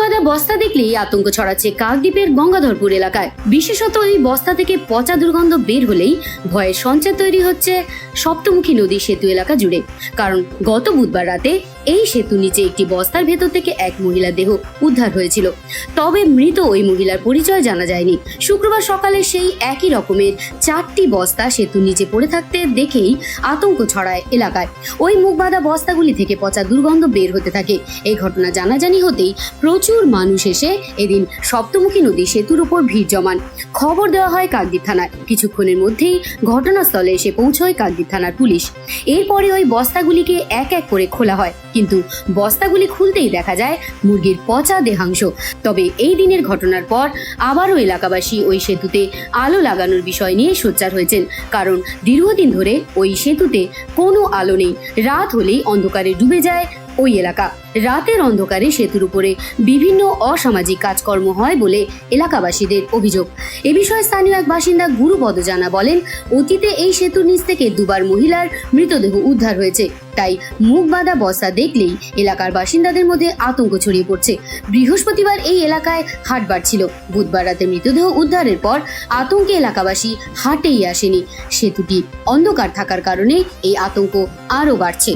বাঁধা বস্তা দেখলেই আতঙ্ক ছড়াচ্ছে কাকদ্বীপের গঙ্গাধরপুর এলাকায়। বিশেষত এই বস্তা থেকে পচা দুর্গন্ধ বের হলেই ভয়ের সঞ্চার তৈরি হচ্ছে সপ্তমুখী নদী সেতু এলাকা জুড়ে। কারণ গত বুধবার রাতে এই সেতু নিচে একটি বস্তার ভেতর থেকে এক মহিলা দেহ উদ্ধার হয়েছিল। তবে মৃত ওই মহিলার পরিচয় জানা যায়নি। শুক্রবার সকালে সেই একই রকমের চারটি বস্তা সেতুর নিচে পড়ে থাকতে দেখেই আতঙ্ক ছড়ায় এলাকায়। ওই মুখ বাঁধা বস্তাগুলি থেকে পচা দুর্গন্ধ বের হতে থাকে। এই ঘটনা জানাজানি হতেই প্রচুর মানুষ এসে এদিন সপ্তমুখী নদী সেতুর উপর ভিড় জমান। খবর দেওয়া হয় কাকদ্বীপ থানায়। কিছুক্ষণের মধ্যেই ঘটনাস্থলে এসে পৌঁছয় কাকদ্বীপ থানার পুলিশ। এরপরে ওই বস্তাগুলিকে এক এক করে খোলা হয়। কিন্তু বস্তাগুলি খুলতেই দেখা যায় মুরগির পচা দেহাংশ। তবে এই দিনের ঘটনার পর আবারও এলাকাবাসী ওই সেতুতে আলো লাগানোর বিষয় নিয়ে সোচ্চার হয়েছেন। কারণ দীর্ঘদিন ধরে ওই সেতুতে কোনো আলো নেই। রাত হলেই অন্ধকারে ডুবে যায় ওই এলাকা। রাতের অন্ধকারে সেতুর উপরে বিভিন্ন অসামাজিক কাজকর্ম হয় বলে এলাকাবাসীদের অভিযোগ। এ বিষয়ে স্থানীয় এক বাসিন্দা গুরুপদ জানা বলেন, অতীতে এই সেতুর নিচ থেকে দুবার মহিলার মৃতদেহ উদ্ধার হয়েছে। তাই মুখ বাঁধা বস্তা দেখলেই এলাকার বাসিন্দাদের মধ্যে আতঙ্ক ছড়িয়ে পড়ছে। বৃহস্পতিবার এই এলাকায় হাট ছিল বুধবার রাতে মৃতদেহ উদ্ধারের পর আতঙ্কে এলাকাবাসী হাটেই আসেনি। সেতুটি অন্ধকার থাকার কারণে এই আতঙ্ক আরও বাড়ছে।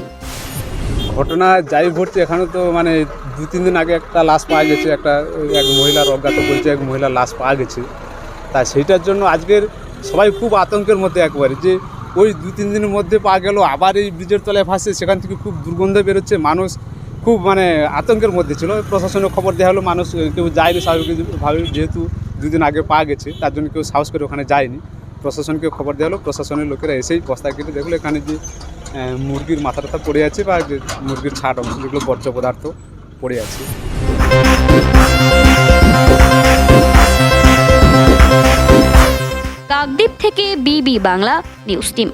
ঘটনা যাই ঘটছে, এখানে তো মানে দু তিন দিন আগে একটা লাশ পাওয়া গেছে, একটা, এক মহিলার অজ্ঞাত বলছে এক মহিলার লাশ পাওয়া গেছে। তাই সেইটার জন্য আজকের সবাই খুব আতঙ্কের মধ্যে একবারে যে ওই দু তিন দিনের মধ্যে পাওয়া গেল, আবার এই ব্রিজের তলায় ভাসছে সেখান থেকে খুব দুর্গন্ধ বেরোচ্ছে, মানুষ খুব মানে আতঙ্কের মধ্যে ছিল। প্রশাসনের খবর দেওয়া হলো, মানুষ কেউ যায়নি স্বাভাবিকভাবে, যেহেতু দুদিন আগে পাওয়া গেছে, তার জন্য কেউ সাহস করে ওখানে যায়নি। প্রশাসনকে খবর দেওয়া হলো, প্রশাসনের লোকেরা এসেই বস্তা কেটে দেখল, এখানে যে মুরগির মাথা টাথা পড়ে আছে বা মুরগির ছাট অংশ, যেগুলো বর্জ্য পদার্থ পড়ে আছে। কাকদ্বীপ থেকে বিবি বাংলা, নিউজ টিম।